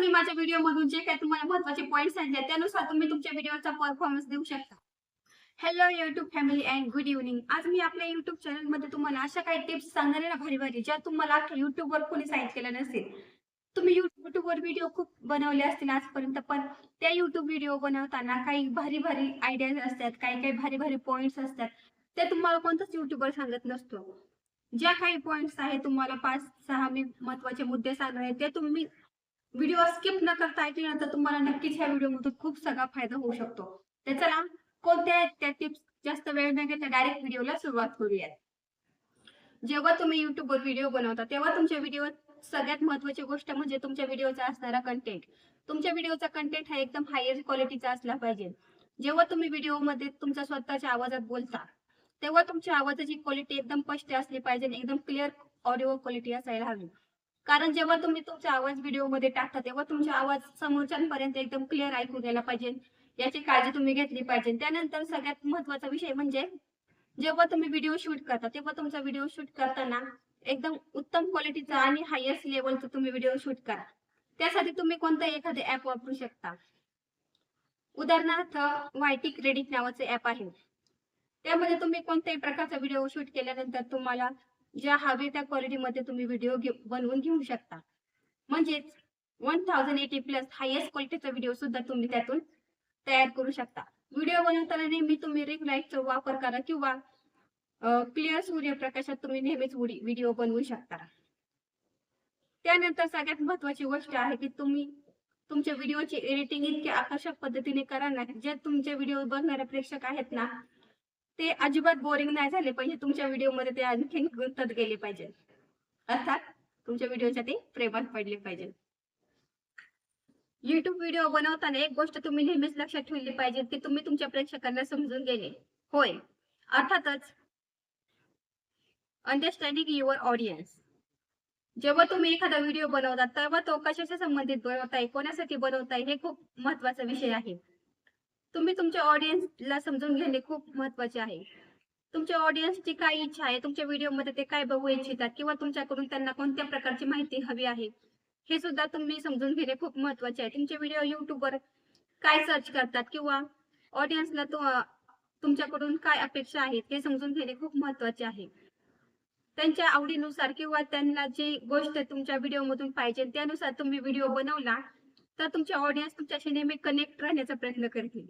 मी माझ्या व्हिडिओ मधून जे काही तुम्हाला महत्त्वाचे पॉईंट सांगितले त्यानुसार तुम्ही तुमच्या व्हिडिओचा परफॉर्मन्स देऊ शकता. Hello YouTube family and good evening आज मी आपल्या युट्यूब चॅनलमध्ये तुम्हाला अशा काही टिप्स सांगणार आहे ना भारी भारी ज्या तुम्हाला युट्यूबवर कोणी सांगितलेल्या नसेल. तुम्ही युट्यूबवर व्हिडिओ खूप बनवले असतील आजपर्यंत पण त्या युट्यूब व्हिडिओ बनवताना काही भारी भारी आयडियाज असतात काही काही भारी भारी पॉईंट्स असतात. ते तुम्हाला कोणताच युट्यूबवर सांगत नसतो. ज्या काही पॉइंट्स आहे तुम्हाला पाच सहा मी महत्त्वाचे मुद्दे सांगणार आहे ते तुम्ही व्हिडिओ स्किप न करता ऐकल्यानंतर तुम्हाला नक्कीच ह्या व्हिडिओमधून खूप सगळा फायदा होऊ शकतो. तर चला कोणत्या आहेत त्या टिप्स जास्त वेळ न घेता डायरेक्ट व्हिडिओला सुरुवात करूयात. जेव्हा तुम्ही युट्यूबवर व्हिडिओ बनवता तेव्हा तुमच्या व्हिडिओ सगळ्यात महत्वाची गोष्ट म्हणजे तुमच्या व्हिडिओचा असणारा कंटेंट तुमच्या व्हिडिओचा कंटेंट हा एकदम हायर क्वालिटीचा असला पाहिजे. जेव्हा तुम्ही व्हिडिओमध्ये तुमच्या स्वतःच्या आवाजात बोलता तेव्हा तुमच्या आवाजाची क्वालिटी एकदम स्पष्ट असली पाहिजे एकदम क्लिअर ऑडिओ क्वालिटी असायला हवी. कारण जेव्हा तुम्ही तुमचा आवाज व्हिडिओमध्ये टाकता तेव्हा तुमचा आवाज समोरच्यांपर्यंत एकदम क्लिअर ऐकू गेला पाहिजे. याची काळजी तुम्ही घेतली पाहिजे. त्यानंतर सगळ्यात महत्त्वाचा विषय म्हणजे जेव्हा तुम्ही व्हिडिओ शूट करता तेव्हा तुमचा व्हिडिओ शूट करताना एकदम उत्तम क्वालिटीचा आणि हायेस्ट लेवलचा तुम्ही व्हिडिओ शूट करा. त्यासाठी तुम्ही कोणतं एखादे ऍप वापरू शकता? उदाहरणार्थ वायटी क्रेडिट नावाचे ऍप आहे. त्यामध्ये तुम्ही कोणत्याही प्रकारचा व्हिडिओ शूट केल्यानंतर तुम्हाला ज्या हवे त्या क्वालिटीमध्ये तुम्ही व्हिडिओ बनवून घेऊ शकता. म्हणजेच one thousand eighty plus highest क्वालिटीचा व्हिडिओ सुद्धा तुम्ही त्यातून तयार करू शकता. व्हिडिओ बनवताना नेहमी तुम्ही रिंग लाईटचा वापर करा किंवा क्लिअर सूर्यप्रकाशात तुम्ही नेहमीच व्हिडिओ बनवू शकता. त्यानंतर सगळ्यात महत्वाची गोष्ट आहे की तुम्ही तुमच्या व्हिडिओची एडिटिंग इतकी आकर्षक पद्धतीने करा ना जे तुमचे व्हिडिओ बघणारे प्रेक्षक आहेत ना ते अजिबात बोरिंग नाही झाले. पाहिजे तुमच्या व्हिडिओमध्ये ते आणखी गुंतत गेले पाहिजे. अर्थात तुमच्या व्हिडिओच्या ते प्रेमात पडले पाहिजे. युट्यूब व्हिडिओ बनवताना एक गोष्ट तुम्ही नेहमीच लक्षात ठेवली पाहिजे की तुम्ही तुमच्या प्रेक्षकांना समजून गेले. होय. अर्थातच अंडरस्टँडिंग युअर ऑडियन्स जेव्हा तुम्ही एखादा व्हिडिओ बनवता तेव्हा तो कशाच्या संबंधित बनवताय कोणासाठी बनवताय हे खूप महत्त्वाचा विषय आहे. तुम्ही तुमच्या ऑडियन्सला समजून घेणे खूप महत्त्वाचे आहे. तुमच्या ऑडियन्सची काय इच्छा आहे तुमच्या व्हिडिओमध्ये ते काय बघू इच्छितात किंवा तुमच्याकडून त्यांना कोणत्या प्रकारची माहिती हवी आहे हे सुद्धा तुम्ही समजून घेणे खूप महत्त्वाचे आहे. तुमचे व्हिडिओ युट्यूबवर काय सर्च करतात किंवा ऑडियन्सला तुमच्याकडून काय अपेक्षा आहेत हे समजून घेणे खूप महत्त्वाचे आहे. त्यांच्या आवडीनुसार किंवा त्यांना जी गोष्ट तुमच्या व्हिडिओ मधून पाहिजे त्यानुसार तुम्ही व्हिडिओ बनवला तर तुमचे ऑडियन्स तुमच्याशी नेहमी कनेक्ट राहण्याचा प्रयत्न करतील.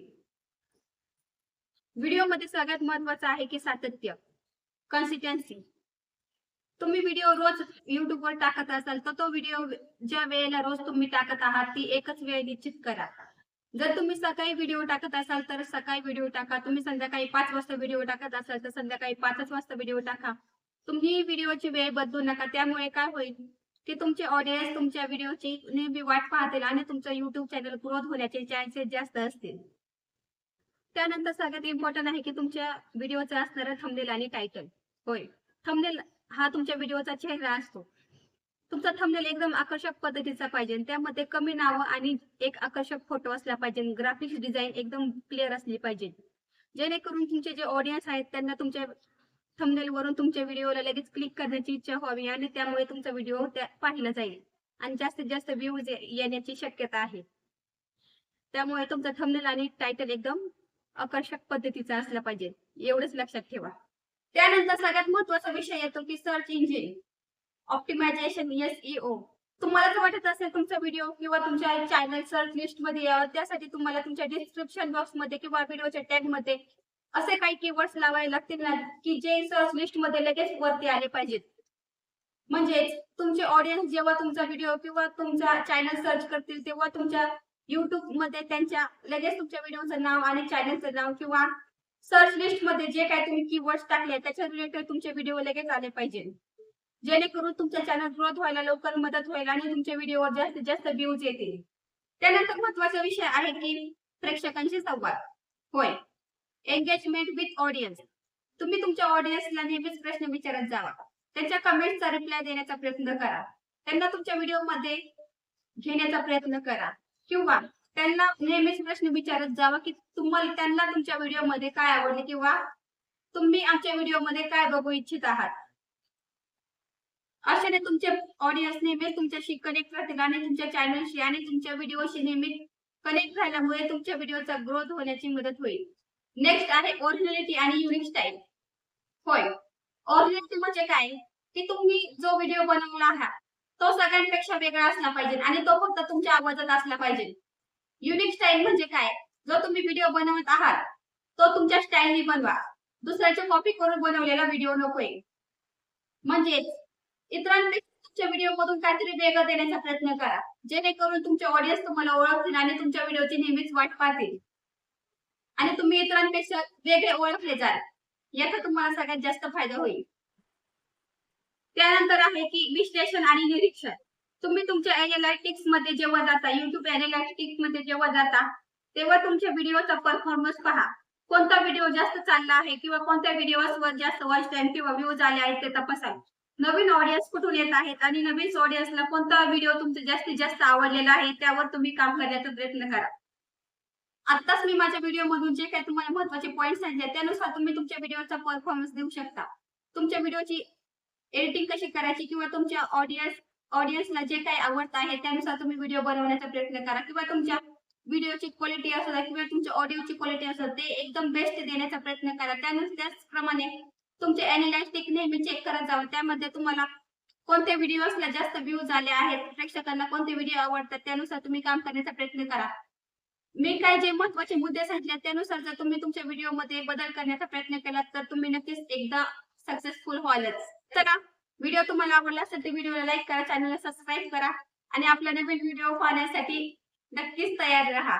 व्हिडिओमध्ये सगळ्यात महत्वाचं आहे की सातत्य कन्सिस्टन्सी तुम्ही व्हिडिओ रोज युट्यूबवर टाकत असाल तर तो व्हिडिओ ज्या वेळेला रोज तुम्ही टाकत आहात ती एकच वेळ निश्चित करा. जर तुम्ही सकाळी व्हिडिओ टाकत असाल तर सकाळी व्हिडिओ टाका. तुम्ही संध्याकाळी पाच वाजता व्हिडिओ टाकत असाल तर संध्याकाळी पाचच वाजता व्हिडिओ टाका. तुम्ही व्हिडिओची वेळ बदलू नका. त्यामुळे काय होईल? की तुमचे ऑडियन्स तुमच्या व्हिडिओची नेहमी वाट पाहतील आणि तुमचं युट्यूब चॅनल ग्रोथ होण्याचे चान्सेस जास्त असतील. त्यानंतर सगळ्यात इम्पॉर्टंट आहे की तुमच्या व्हिडिओचा असणारा थंबनेल आणि टायटल होय. थंबनेल हा तुमच्या व्हिडिओचा चेहरा असतो. तुमचा थंबनेल एकदम आकर्षक पद्धतीचा पाहिजे त्यामध्ये कमी नावं आणि एक आकर्षक फोटो असला पाहिजे ग्राफिक्स डिझाईन एकदम क्लिअर असली पाहिजे. जेणेकरून तुमचे जे ऑडियन्स आहेत त्यांना तुमच्या थंबनेल वरून तुमच्या व्हिडिओला लगेच क्लिक करण्याची इच्छा व्हावी आणि त्यामुळे तुमचा व्हिडिओ पाहिला जाईल. आणि जास्तीत जास्त व्ह्यूज येण्याची शक्यता आहे. त्यामुळे तुमचा थंबनेल आणि टायटल एकदम आकर्षक पद्धतीचा असला पाहिजे. एवढंच लक्षात ठेवा. त्यानंतर सगळ्यात महत्त्वाचा विषय येतो की सर्च इंजिन ऑप्टिमायझेशन एसईओ तुम्हाला जर वाटत असेल तुमचा व्हिडिओ किंवा तुमच्या चॅनल सर्च लिस्टमध्ये यावं त्यासाठी तुम्हाला तुमच्या डिस्क्रिप्शन बॉक्समध्ये किंवा व्हिडिओच्या टॅगमध्ये असे काही कीवर्ड्स लावायला लागतील ना की जे सर्च लिस्टमध्ये लगेच वरती आले पाहिजेत. म्हणजेच तुमचे ऑडियन्स जेव्हा तुमचा व्हिडिओ किंवा तुमचा चॅनल सर्च करतील तेव्हा तुमच्या युट्यूबमध्ये त्यांच्या लगेच तुमच्या व्हिडिओचं नाव आणि चॅनलचं नाव किंवा सर्च लिस्टमध्ये जे काही तुम्ही कीवर्ड्स टाकले त्याच्या रिलेटेड तुमचे व्हिडिओ लगेच आले पाहिजे. जेणेकरून तुमच्या चॅनल ग्रोथ व्हायला लवकर मदत होईल आणि तुमच्या व्हिडिओवर जास्तीत जास्त व्ह्यूज येतील. त्यानंतर महत्त्वाचा विषय आहे की प्रेक्षकांशी संवाद. होय. एंगेजमेंट विथ ऑडियन्स तुम्ही तुमच्या ऑडियन्सला नेहमीच प्रश्न विचारत जावा. त्यांच्या कमेंटचा रिप्लाय देण्याचा प्रयत्न करा. त्यांना तुमच्या व्हिडिओमध्ये घेण्याचा प्रयत्न करा. किंवा त्यांना नेहमीच प्रश्न विचारत जावा की तुम्हाला त्यांना तुमच्या व्हिडिओमध्ये काय आवडले किंवा तुम्ही आमच्या व्हिडिओमध्ये काय बघू इच्छित आहात? अशाने तुमचे ऑडियन्स नेहमी तुमच्याशी कनेक्ट राहतील आणि तुमच्या चॅनलशी आणि तुमच्या व्हिडिओशी नेहमी कनेक्ट राहिल्यामुळे तुमच्या व्हिडिओचा ग्रोथ होण्याची मदत होईल. नेक्स्ट आहे ओरिजिनॅलिटी आणि युनिक स्टाईल होय. ओरिजिनॅलिटी म्हणजे काय? की तुम्ही जो व्हिडिओ बनवला आहात तो सगळ्यांपेक्षा वेगळा असला पाहिजे आणि तो फक्त तुमच्या आवाजात असला पाहिजे. युनिक स्टाईल म्हणजे काय? जो तुम्ही व्हिडिओ बनवत आहात तो तुमच्या स्टाईलने बनवा. दुसऱ्याच्या कॉपी करून बनवलेला व्हिडिओ नकोय. म्हणजेच इतरांपेक्षा तुमच्या व्हिडिओ मधून काहीतरी वेगळं देण्याचा प्रयत्न करा. जेणेकरून तुमचे ऑडियन्स तुम्हाला ओळखतील आणि तुमच्या व्हिडिओची नेहमीच वाट पाहतील. आणि तुम्ही इतरांपेक्षा वेगळे ओळखले जाल. याचा तुम्हाला सगळ्यात जास्त फायदा होईल. त्यानंतर आहे की विश्लेषण आणि निरीक्षण. तुम्ही तुमच्या एनालिटिक्समध्ये जेव्हा जाता युट्यूब एनालिटिक्समध्ये जेव्हा जाता तेव्हा तुमच्या व्हिडिओचा परफॉर्मन्स पहा. कोणता व्हिडिओ जास्त चालला आहे किंवा कोणत्या व्हिडिओवर जास्त वॉच टाइम किंवा व्ह्यूज आले आहेत ते तपासा. नवीन ऑडियन्स कुठून येत आहेत आणि नवीन ऑडियन्सला कोणता व्हिडिओ तुमचा जास्तीत जास्त आवडलेला आहे त्यावर तुम्ही काम करण्याचा प्रयत्न करा. आत्ताच मी माझ्या व्हिडिओ मधून जे काही तुम्हाला महत्त्वाचे पॉईंट सांगितले त्यानुसार तुम्ही तुमच्या व्हिडिओचा परफॉर्मन्स देऊ शकता. तुमच्या व्हिडिओची एडिटिंग कशी करायची किंवा तुमच्या ऑडियन्स ऑडियन्सला जे काही आवडत आहे त्यानुसार तुम्ही व्हिडिओ बनवण्याचा प्रयत्न करा किंवा तुमच्या व्हिडिओची क्वालिटी असू द्या किंवा तुमच्या ऑडिओची क्वालिटी असू ते एकदम बेस्ट देण्याचा प्रयत्न करा. त्यानुसार त्याचप्रमाणे तुमचे अॅनालायस्टिक नेहमी चेक करत जावं. त्यामध्ये तुम्हाला कोणत्या व्हिडिओला जास्त व्ह्यूज आले आहेत प्रेक्षकांना कोणते व्हिडिओ आवडतात त्यानुसार तुम्ही काम करण्याचा प्रयत्न करा. मी काय जे महत्त्वाचे मुद्दे सांगितले त्यानुसार जर तुम्ही तुमच्या व्हिडिओमध्ये बदल करण्याचा प्रयत्न केला तर तुम्ही नक्कीच एकदा सक्सेसफुल व्हालच. चला व्हिडिओ तुम्हाला आवडला असेल तर व्हिडिओला लाईक करा चॅनलला सबस्क्राईब करा आणि आपला नवीन व्हिडिओ पाहण्यासाठी नक्कीच तयार राहा.